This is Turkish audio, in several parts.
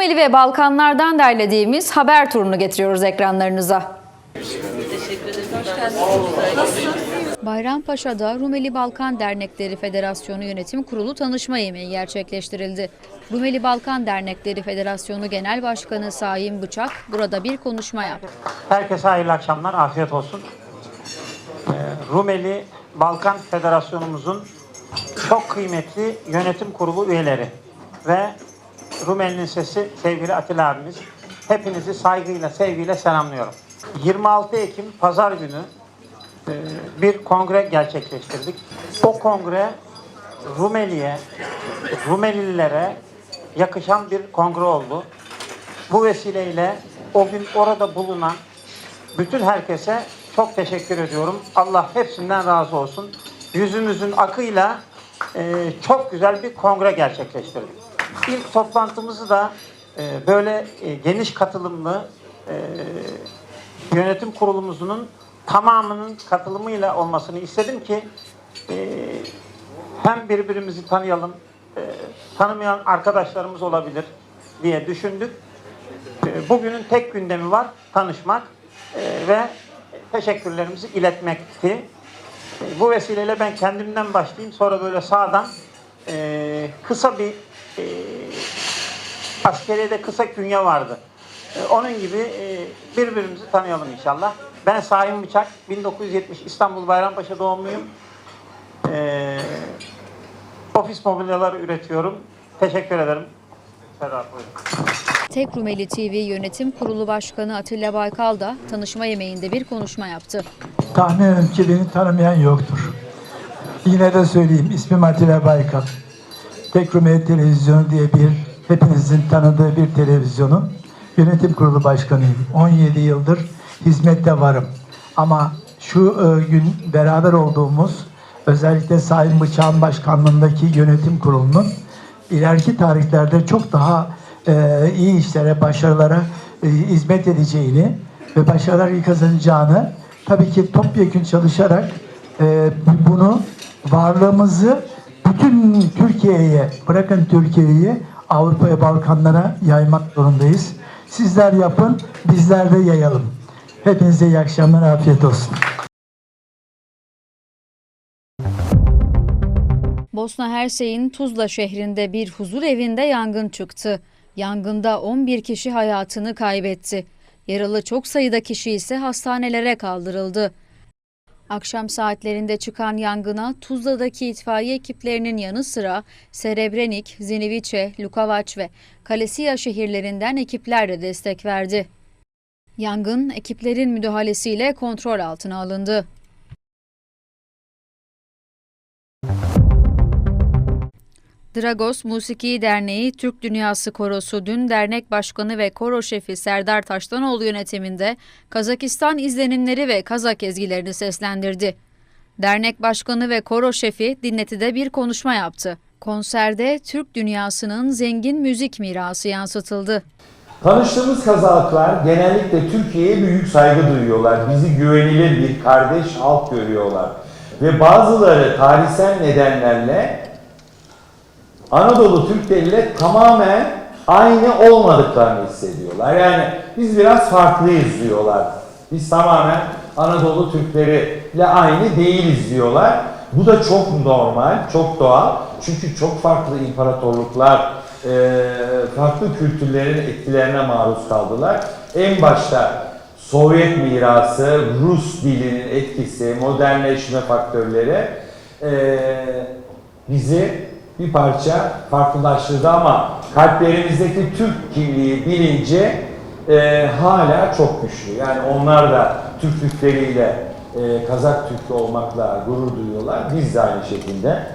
Rumeli ve Balkanlardan derlediğimiz haber turunu getiriyoruz ekranlarınıza. Bayrampaşa'da Rumeli Balkan Dernekleri Federasyonu Yönetim Kurulu tanışma yemeği gerçekleştirildi. Rumeli Balkan Dernekleri Federasyonu Genel Başkanı Saim Bıçak burada bir konuşma yaptı. Herkese hayırlı akşamlar, afiyet olsun. Ee, Rumeli Balkan Federasyonumuzun çok kıymetli yönetim kurulu üyeleri ve Rumeli'nin sesi sevgili Atilla abimiz. Hepinizi saygıyla, sevgiyle selamlıyorum. 26 Ekim Pazar günü e, bir kongre gerçekleştirdik. O kongre Rumeli'ye, Rumelililere yakışan bir kongre oldu. Bu vesileyle o gün orada bulunan bütün herkese çok teşekkür ediyorum. Allah hepsinden razı olsun. Yüzümüzün akıyla e, çok güzel bir kongre gerçekleştirdik. İlk toplantımızı da e, böyle e, geniş katılımlı e, yönetim kurulumuzun tamamının katılımıyla olmasını istedim ki e, hem birbirimizi tanıyalım, e, tanımayan arkadaşlarımız olabilir diye düşündük. E, Bugünün tek gündemi var, tanışmak e, ve teşekkürlerimizi iletmekti. E, Bu vesileyle ben kendimden başlayayım, sonra böyle sağdan e, kısa bir e, askeriyede kısa künye vardı. E, onun gibi e, birbirimizi tanıyalım inşallah. Ben Saim Bıçak, 1970 İstanbul Bayrampaşa doğumluyum. E, ofis mobilyaları üretiyorum. Teşekkür ederim. Buyurun. Tek Rumeli TV Yönetim Kurulu Başkanı Atilla Baykal da tanışma yemeğinde bir konuşma yaptı. Tahmin ederim ki beni tanımayan yoktur. Yine de söyleyeyim, ismim Atilla Baykal. Tek Rumeli Televizyonu diye bir, hepinizin tanıdığı bir televizyonun yönetim kurulu başkanıyım. 17 yıldır hizmette varım. Ama şu e, gün beraber olduğumuz, özellikle Sayın Bıçak'ın başkanlığındaki yönetim kurulunun ileriki tarihlerde çok daha e, iyi işlere, başarılara e, hizmet edeceğini ve başarılar kazanacağını tabii ki topyekun çalışarak bunu varlığımızı bütün Türkiye'ye, bırakın Türkiye'yi Avrupa'ya, Balkanlara yaymak zorundayız. Sizler yapın, bizler de yayalım. Hepinize iyi akşamlar, afiyet olsun. Bosna Hersey'in Tuzla şehrinde bir huzur evinde yangın çıktı. Yangında 11 kişi hayatını kaybetti. Yaralı çok sayıda kişi ise hastanelere kaldırıldı. Akşam saatlerinde çıkan yangına Tuzla'daki itfaiye ekiplerinin yanı sıra Serebrenik, Zinivice, Lukavac ve Kalesiya şehirlerinden ekipler de destek verdi. Yangın ekiplerin müdahalesiyle kontrol altına alındı. Dragos Musiki Derneği Türk Dünyası Korosu dün dernek başkanı ve koro şefi Serdar Taşlanoğlu yönetiminde Kazakistan izlenimleri ve Kazak ezgilerini seslendirdi. Dernek başkanı ve koro şefi Dinleti'de bir konuşma yaptı. Konserde Türk dünyasının zengin müzik mirası yansıtıldı. Tanıştığımız Kazaklar genellikle Türkiye'ye büyük saygı duyuyorlar. Bizi güvenilir bir kardeş halk görüyorlar. Ve bazıları tarihsel nedenlerle Anadolu Türkleriyle tamamen aynı olmadıklarını hissediyorlar. Yani biz biraz farklıyız diyorlar. Biz tamamen Anadolu Türkleriyle aynı değiliz diyorlar. Bu da çok normal, çok doğal. Çünkü çok farklı imparatorluklar, farklı kültürlerin etkilerine maruz kaldılar. En başta Sovyet mirası, Rus dilinin etkisi, modernleşme faktörleri bizi bir parça farklılaştırdı ama kalplerimizdeki Türk kimliği bilinci e, hala çok güçlü. Yani onlar da Türklükleriyle e, Kazak Türk'ü olmakla gurur duyuyorlar. Biz de aynı şekilde.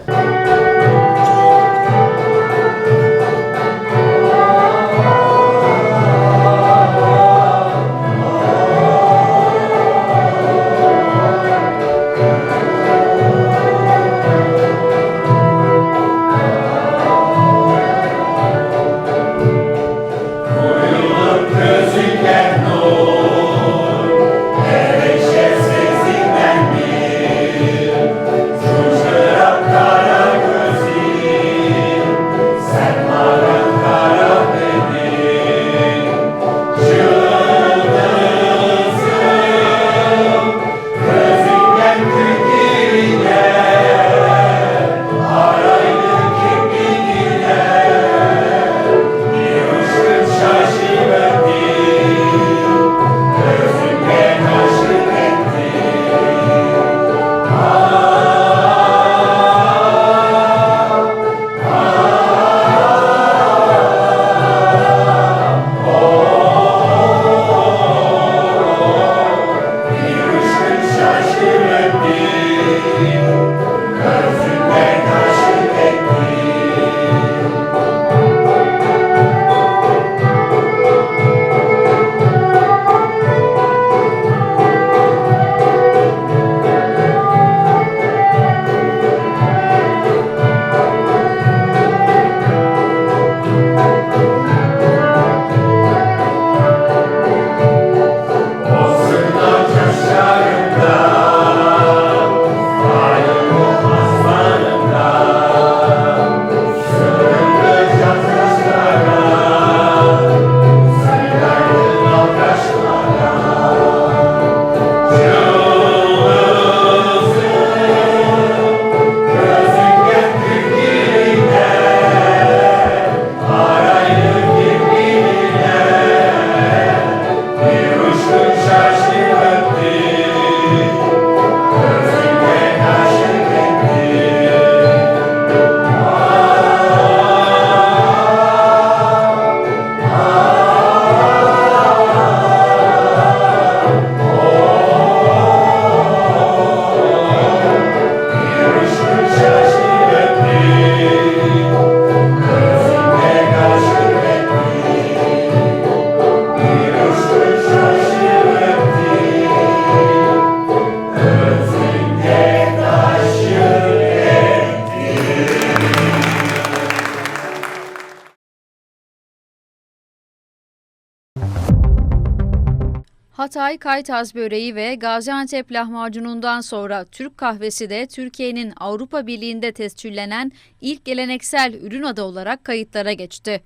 Hatay Kaytaz böreği ve Gaziantep lahmacunundan sonra Türk kahvesi de Türkiye'nin Avrupa Birliği'nde tescillenen ilk geleneksel ürün adı olarak kayıtlara geçti.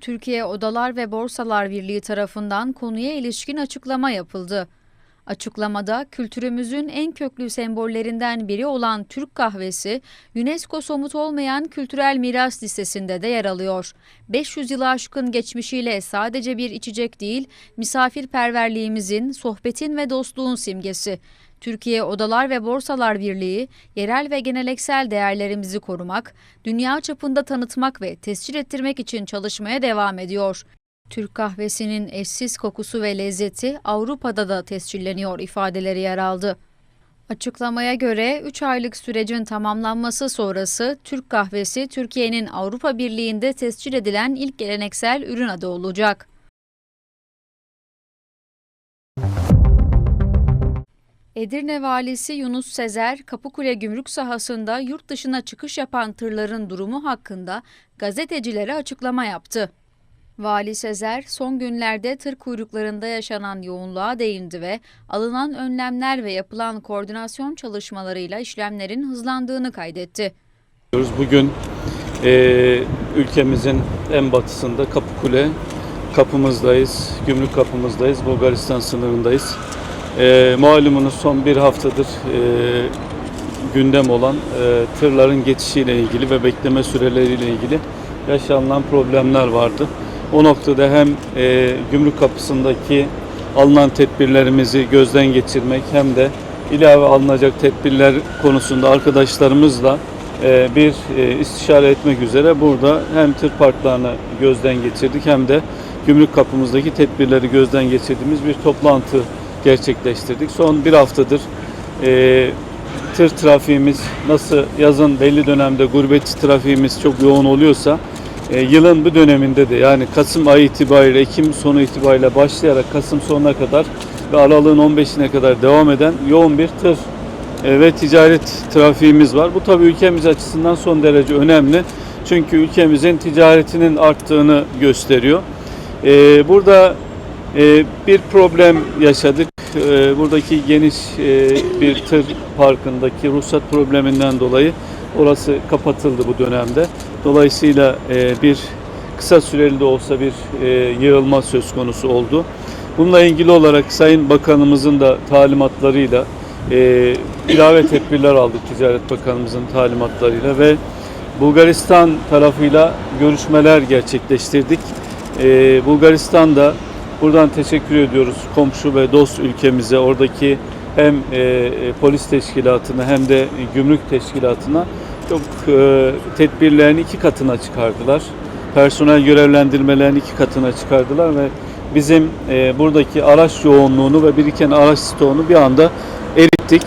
Türkiye Odalar ve Borsalar Birliği tarafından konuya ilişkin açıklama yapıldı. Açıklamada kültürümüzün en köklü sembollerinden biri olan Türk kahvesi, UNESCO somut olmayan kültürel miras listesinde de yer alıyor. 500 yılı aşkın geçmişiyle sadece bir içecek değil, misafirperverliğimizin, sohbetin ve dostluğun simgesi. Türkiye Odalar ve Borsalar Birliği, yerel ve geleneksel değerlerimizi korumak, dünya çapında tanıtmak ve tescil ettirmek için çalışmaya devam ediyor. Türk kahvesinin eşsiz kokusu ve lezzeti Avrupa'da da tescilleniyor ifadeleri yer aldı. Açıklamaya göre 3 aylık sürecin tamamlanması sonrası Türk kahvesi Türkiye'nin Avrupa Birliği'nde tescil edilen ilk geleneksel ürün adı olacak. Edirne Valisi Yunus Sezer, Kapıkule Gümrük sahasında yurt dışına çıkış yapan tırların durumu hakkında gazetecilere açıklama yaptı. Vali Sezer, son günlerde tır kuyruklarında yaşanan yoğunluğa değindi ve alınan önlemler ve yapılan koordinasyon çalışmalarıyla işlemlerin hızlandığını kaydetti. Bugün eee, ülkemizin en batısında Kapıkule kapımızdayız, gümrük kapımızdayız, Bulgaristan sınırındayız. Eee malumunuz son bir haftadır eee, gündem olan eee, tırların geçişiyle ilgili ve bekleme süreleriyle ilgili yaşanılan problemler vardı. O noktada hem eee, gümrük kapısındaki alınan tedbirlerimizi gözden geçirmek hem de ilave alınacak tedbirler konusunda arkadaşlarımızla e, bir e, istişare etmek üzere burada hem tır parklarını gözden geçirdik hem de gümrük kapımızdaki tedbirleri gözden geçirdiğimiz bir toplantı gerçekleştirdik. Son bir haftadır e, tır trafiğimiz nasıl yazın belli dönemde gurbet trafiğimiz çok yoğun oluyorsa e, yılın bu döneminde de yani Kasım ayı itibariyle Ekim sonu itibariyle başlayarak Kasım sonuna kadar ve aralığın 15'ine kadar devam eden yoğun bir tır e, ve ticaret trafiğimiz var. Bu tabii ülkemiz açısından son derece önemli. Çünkü ülkemizin ticaretinin arttığını gösteriyor. E, Burada e, bir problem yaşadık. E, Buradaki geniş e, bir tır parkındaki ruhsat probleminden dolayı orası kapatıldı bu dönemde. Dolayısıyla e, bir kısa süreli de olsa bir e, yığılma söz konusu oldu. Bununla ilgili olarak Sayın Bakanımızın da talimatlarıyla e, ilave tedbirler aldık Ticaret Bakanımızın talimatlarıyla ve Bulgaristan tarafıyla görüşmeler gerçekleştirdik. E, Bulgaristan'da buradan teşekkür ediyoruz komşu ve dost ülkemize oradaki hem e, e, polis teşkilatına hem de gümrük teşkilatına çok e, tedbirlerini iki katına çıkardılar. Personel görevlendirmelerini iki katına çıkardılar ve bizim e, buradaki araç yoğunluğunu ve biriken araç stoğunu bir anda erittik.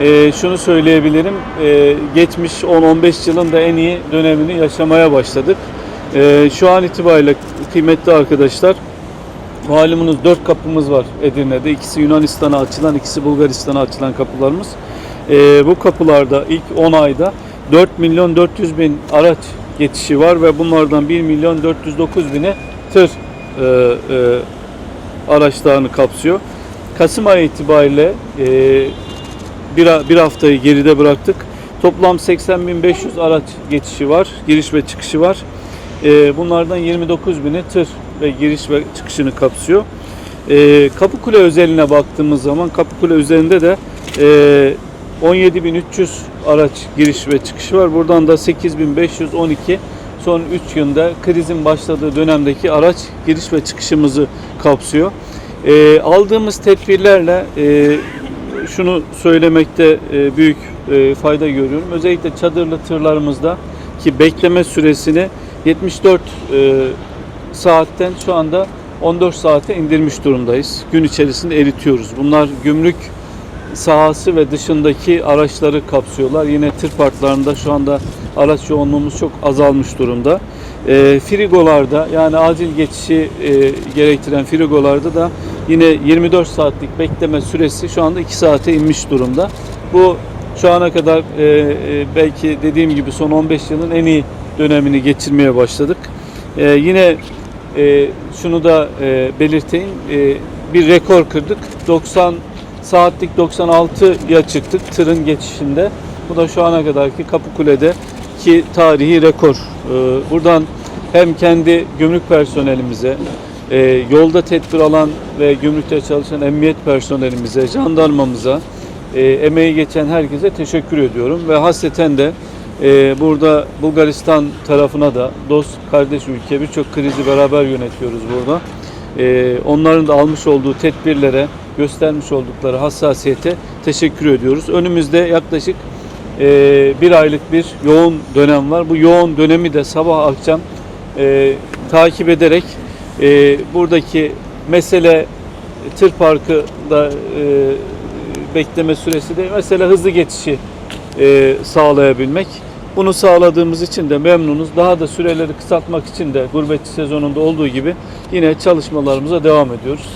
E, şunu söyleyebilirim, e, geçmiş 10-15 yılın da en iyi dönemini yaşamaya başladık. E, şu an itibariyle kıymetli arkadaşlar, malumunuz dört kapımız var Edirne'de. İkisi Yunanistan'a açılan, ikisi Bulgaristan'a açılan kapılarımız. E, bu kapılarda ilk 10 ayda 4 milyon 400 bin araç geçişi var ve bunlardan 1 milyon 409 bini tır e, e, araçlarını kapsıyor. Kasım ayı itibariyle e, bir, bir haftayı geride bıraktık. Toplam 80.500 araç geçişi var, giriş ve çıkışı var. E, bunlardan 29 bini tır ve giriş ve çıkışını kapsıyor. E, Kapıkule özeline baktığımız zaman Kapıkule üzerinde de e, 17.300 araç giriş ve çıkışı var. Buradan da 8.512 son 3 yılda krizin başladığı dönemdeki araç giriş ve çıkışımızı kapsıyor. E, aldığımız tedbirlerle e, şunu söylemekte e, büyük e, fayda görüyorum. Özellikle çadırlı tırlarımızda ki bekleme süresini 74 e, saatten şu anda 14 saate indirmiş durumdayız. Gün içerisinde eritiyoruz. Bunlar gümrük sahası ve dışındaki araçları kapsıyorlar. Yine tır parklarında şu anda araç yoğunluğumuz çok azalmış durumda. E, frigolarda yani acil geçişi e, gerektiren frigolarda da yine 24 saatlik bekleme süresi şu anda 2 saate inmiş durumda. Bu şu ana kadar e, e, belki dediğim gibi son 15 yılın en iyi dönemini geçirmeye başladık. E, yine e, şunu da e, belirteyim. E, bir rekor kırdık. 90 saatlik 96'ya çıktık tırın geçişinde. Bu da şu ana kadarki Kapıkule'de ki tarihi rekor. E, buradan hem kendi gümrük personelimize, e, yolda tedbir alan ve gümrükte çalışan emniyet personelimize, jandarmamıza, e, emeği geçen herkese teşekkür ediyorum ve hasreten de e, burada Bulgaristan tarafına da dost kardeş ülke birçok krizi beraber yönetiyoruz burada. Onların da almış olduğu tedbirlere, göstermiş oldukları hassasiyete teşekkür ediyoruz. Önümüzde yaklaşık e, bir aylık bir yoğun dönem var. Bu yoğun dönemi de sabah akşam e, takip ederek e, buradaki mesele tır parkı da e, bekleme süresi değil, mesela hızlı geçişi e, sağlayabilmek. Bunu sağladığımız için de memnunuz. Daha da süreleri kısaltmak için de gurbetçi sezonunda olduğu gibi yine çalışmalarımıza devam ediyoruz.